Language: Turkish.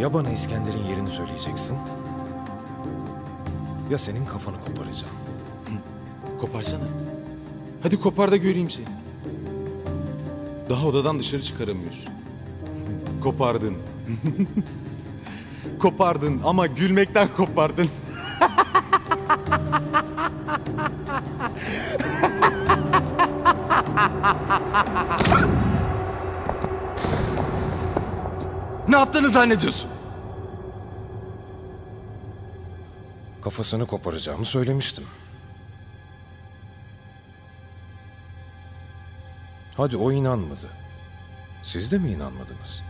Ya bana İskender'in yerini söyleyeceksin ya senin kafanı koparacağım. Koparsana. Hadi kopar da göreyim seni. Daha odadan dışarı çıkaramıyorsun. Kopardın. kopardın ama gülmekten kopardın. Ne yaptığını zannediyorsun? Kafasını koparacağımı söylemiştim. Hadi o inanmadı. Siz de mi inanmadınız?